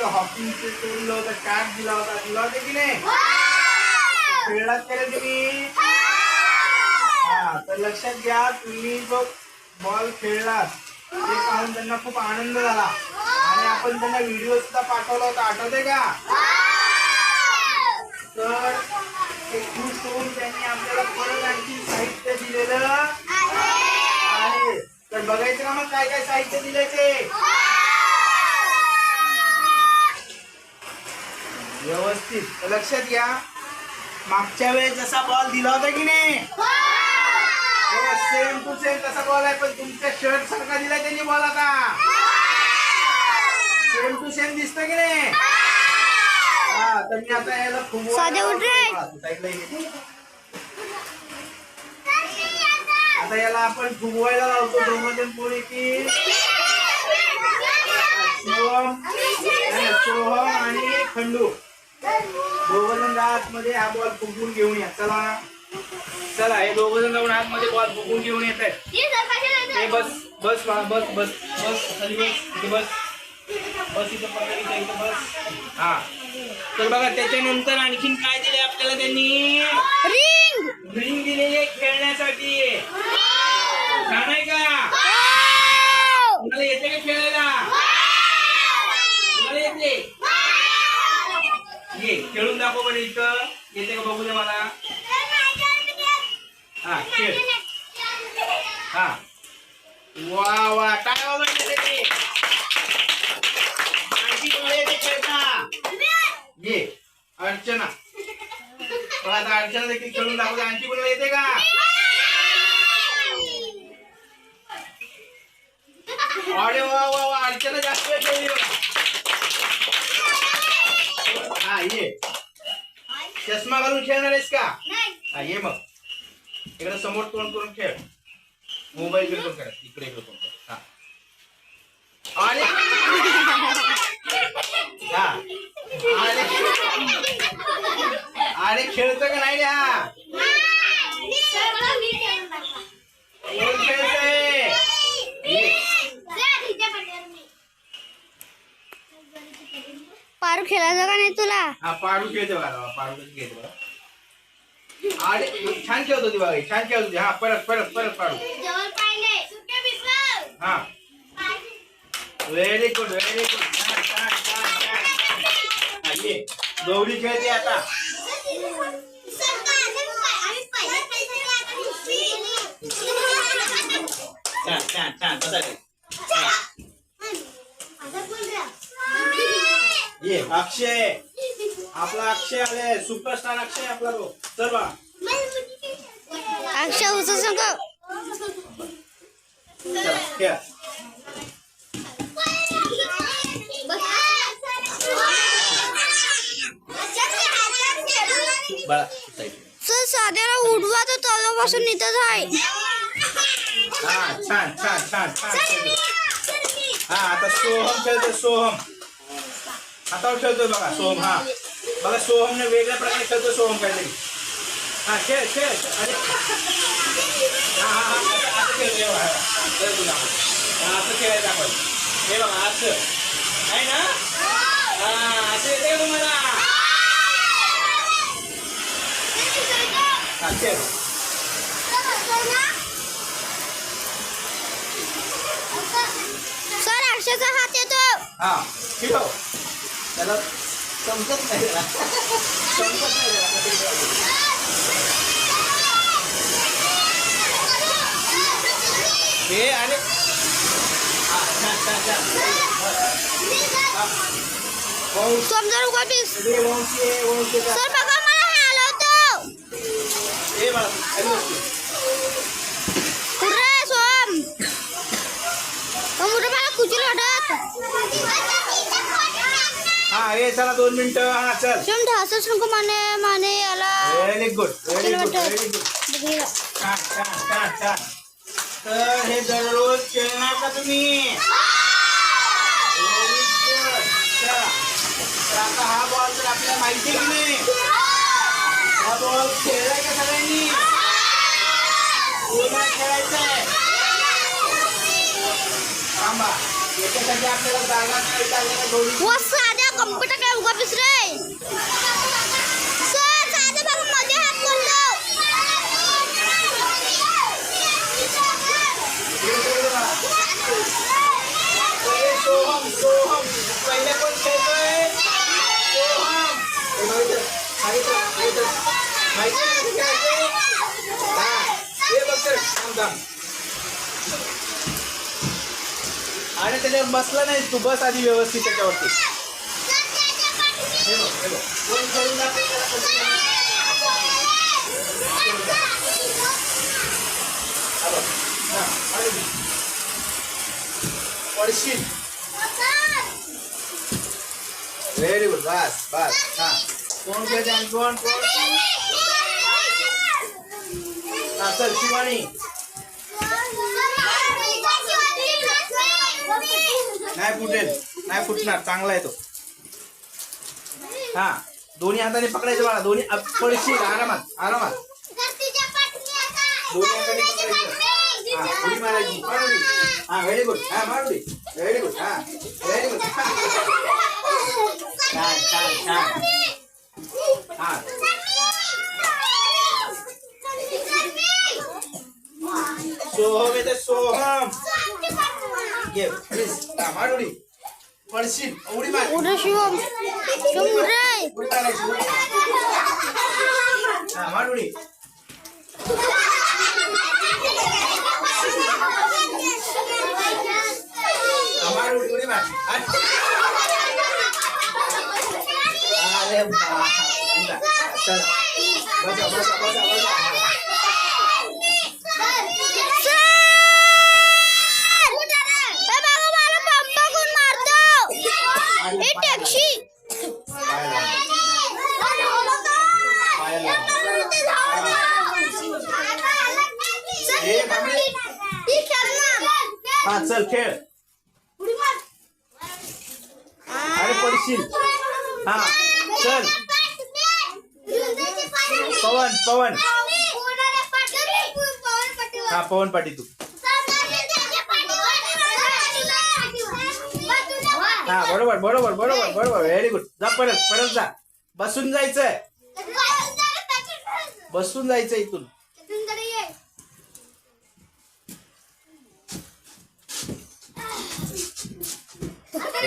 ते दिलं होतं कॅप दिला होता. दिला होता की नाही? खेळलात का तुम्ही? हा तर लक्षात घ्या तुम्ही जो बॉल खेळलात ते पाहून त्यांना खूप आनंद झाला. आणि आपण त्यांना व्हिडिओ सुद्धा पाठवला होता. आठवते का? तर ते खुश होऊन त्यांनी आपल्याला परत आणखी साहित्य दिलेलं आहे. तर बघायचं का मग काय काय साहित्य दिले ते व्यवस्थित. लक्षात घ्या. मागच्या वेळेस जसा बॉल दिला होता की नाही? सेम टू सेम तसा बॉल आहे पण तुमच्या शर्ट सारखा दिलाय त्यांनी बॉल आता. सेम टू सेम दिसत की नाही? हा तर मी आता याला ये. आता याला आपण फुगवायला लावतो. जण कोणी की शिवम सोहम आणि खंडू. दोघं जण आतमध्ये हा बॉल फुगवून घेऊन या. चला चला हे दोघं जण जाऊन आतमध्ये बॉल फुगवून घेऊन येत आहेत. हे बस बस बस बस बस खाली बस इथे बस. बस इथं पकड इथं इथं बस. हा. तर बघा त्याच्यानंतर आणखीन काय दिले आपल्याला त्यांनी? रिंग रिंग दिलेली आहे खेळण्यासाठी. छान आहे का? तुम्हाला येते का खेळायला तुम्हाला येते ये खेळून दाखव बरं इथं. येते का बघू दे मला. हा खेळ. हा. वा वा. काय हो आवडलं ते? आणखी येते खेळता? ये अर्चना. पण आता अर्चना देखील खेळून दाखवते आणखी कोणाला येते का? अरे वा वा वा अर्चना जास्त वेळ खेळली बघा हा ये चष्मा घालून खेळणार आहेस का? हा ये मग. इकडे समोर तोंड करून खेळ. मोबाईल घेऊन करा इकडे इकडे तोंड कर. हा. अरे हा. अरे अरे खेळतो का नाही रे हा कोण खेळतंय ये. पारू खेळायचं का नाही तुला? हा पाडू खेळतो बघा पाडू खेळतो बघा. अरे छान खेळत होती बघा ही, छान खेळत होती. हा परत परत परत पाडू. हा. व्हेरी गुड व्हेरी गुड छान छान छान छान. हा, ये. गौरी खेळते आता. छान छान छान. बसा ते. ये अक्षय आपला अक्षय आले सुपरस्टार अक्षय आपला तो चल बा अक्षय उचल संग चला खेळ बाळा side. सर साध्याला उडवा तर तलापासून इथंच आहे हा छान छान छान छान खेळतो. हा आता सोहम खेळतो सोहम हातावर खेळतोय बघा सोहम हा. बघा सोहमने वेगळ्या प्रकारे खेळतो सोहम काहीतरी हा खेळ खेळ. अरे. हा हा हा. आता- आता खेळतोय बघा. हा, असं आपण. हे बघा असं. आहे ना? हा असं येते तुम्हाला? हा खेळ. सर हात येतो हा त्याला समजत नाही त्याला समजत नाही त्याला कसं खेळायचं. हे आणि हा, छान, छान, छान. हा. वंश- समजा उगा प्लीज हे वंशी आहे, वंशी आहे. सर बघा मला हलवतो हे बाळा, खाली बस तू. हा हे चला दोन मिनिटं. हा चल. ढास संग माने माने याला व्हेरी गुड व्हेरी गुड वाटत. व्हेरी गुड बघूया. छान छान छान छान. तर हे दररोज खेळणार का तुम्ही? Very good. चला. तर आता हा बॉल तर आपल्याला माहिती आहे की नाही हा बॉल खेळलाय का सगळ्यांनी? पूर्ण खेळायचा आहे. थांबा. याच्यासाठी आपल्याला जागा साध्या कम्प्युटर काय उगा सर साधे बाबा मध्ये हात बोललो सोहम सोहम पहिले कोण खेळतोय सोहम माहिती हे बघ थांब. आणि त्याच्यावर बसला नाही तू बस आधी व्यवस्थित त्याच्यावरती हे बघ हे बघ कोण खेळून दाखवेल त्याला कसं खेळायचं? खेळून दाखव. हा बघ. हा, आणि बघ. पडशील व्हेरी गुड बस बस हा कोण खेळते आणि कोण कोण हा चल शिवानी नाही फुटेल नाही फुटणार चांगला आहे तो हा. दोन्ही हाताने पकडायचं बाळा दोन्ही पडशील आरामात. आरामात. दोन्ही हाताने पकडायचं. हा. उडी मारायची. मार उडी हा व्हेरी गुड हा मार उडी व्हेरी गुड हा व्हेरी गुड छान छान छान हा. सोहम येते सोहम. ये प्लीज हा मार उडी पडशील उडी मार उडे शिवम शिवम रे उडी मारायची उडी. हा मार उडी हा, मार उडी उडी मार हा. अरे बाप चला बसा बसा बसा बसा सर ए बाबा मला पंप कोण मारतो ए टॅक्सी ए, हा चल खेळ. अरे पडशील. हा चल. पवन पवन. हा पवन पाटी तू. हा बरोबर बरोबर बरोबर बरोबर. व्हेरी गुड जा परत परत जा. बसून जायचंय. बसून जायचं इथून.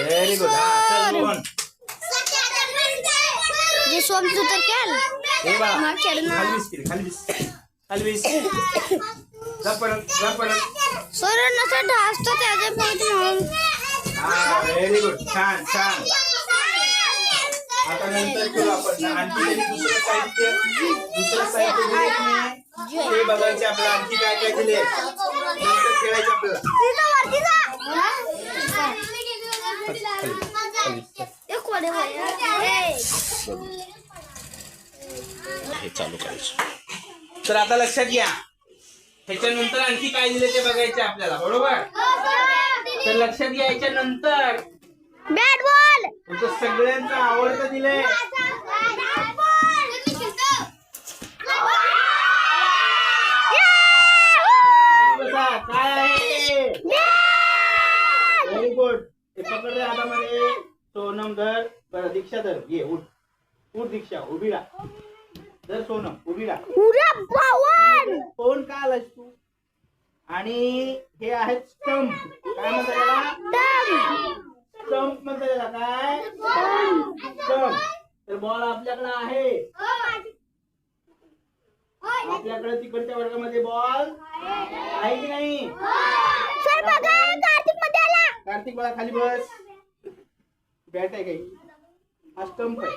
व्हेरी गुड हा चल मोहन जे सोम तू तर खेळ हे बाळा मग खेळ ना. खाली केली खाली वीस खाली वीस जा परत जा परत सर नसं ढासतो त्याचे पण म्हणून हा व्हेरी गुड छान छान आता नंतर करू आपण आणखी त्यांनी दुसरं साहित्य दुसरं साहित्य दिले की नाही? ते बघायचे आपल्याला आणखी काय काय दिले नंतर खेळायचे आपल्याला हे चालू करायचं. तर आता लक्षात घ्या. ह्याच्यानंतर आणखी काय दिले ते बघायचे आपल्याला बरोबर? तर लक्षात घ्यायच्या नंतर बॅट बॉल तुमचं सगळ्यांचं आवडतं दिलंय बसा, काय आहे व्हेरी गुड ते पकड रे हातामध्ये धर बरं दीक्षा धर. ये उठ. उठ दीक्षा. उभी राहा. धर सोनम उभी राहा. फोन का आलास तू? आणि हे आहेत स्टंप काय म्हणतात त्याला स्टंप म्हणतात त्याला काय? स्टंप तर बॉल आपल्याकडे आहे. आपल्याकडे तिकडच्या वर्गामध्ये बॉल आहे की नाही? सर बघा कार्तिकमध्ये आला. कार्तिक बाळा खाली बस. बॅट आहे काही. हा स्टंप आहे.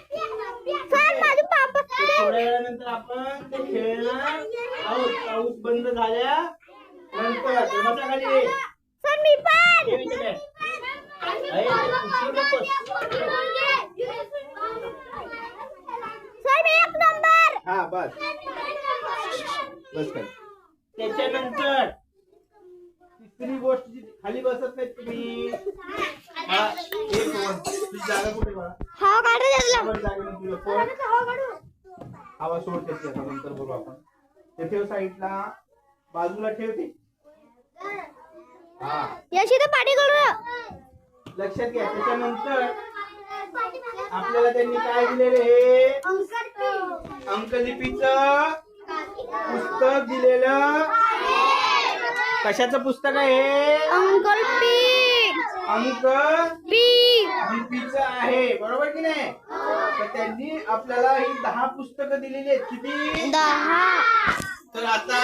तर थोड्या वेळानंतर आपण ते खेळणार आहोत. पाऊस बंद झाल्या नंतर तर बसा खाली. ये. ये इथे उचलू नकोस. एक नंबर हा बस. बस खाली. त्याच्यानंतर तिसरी गोष्ट जी खाली बसत नाही तुम्ही हा, एक जागा कुठे बाळा हा काढू हवा सोड त्याची आता नंतर बोलू आपण. ते ठेव साईडला. बाजूला ठेवते हा. याशी तर पाठी करू. लक्षात घ्या त्याच्यानंतर आपल्याला त्यांनी काय दिलेले हे अंकलिपीचं पुस्तक दिलेलं. कशाचं पुस्तक आहे? अंकल पी अंक पी लिपीचं आहे बरोबर की नाही? तर त्यांनी आपल्याला ही दहा पुस्तकं दिलेली आहेत. किती? दहा. तर आता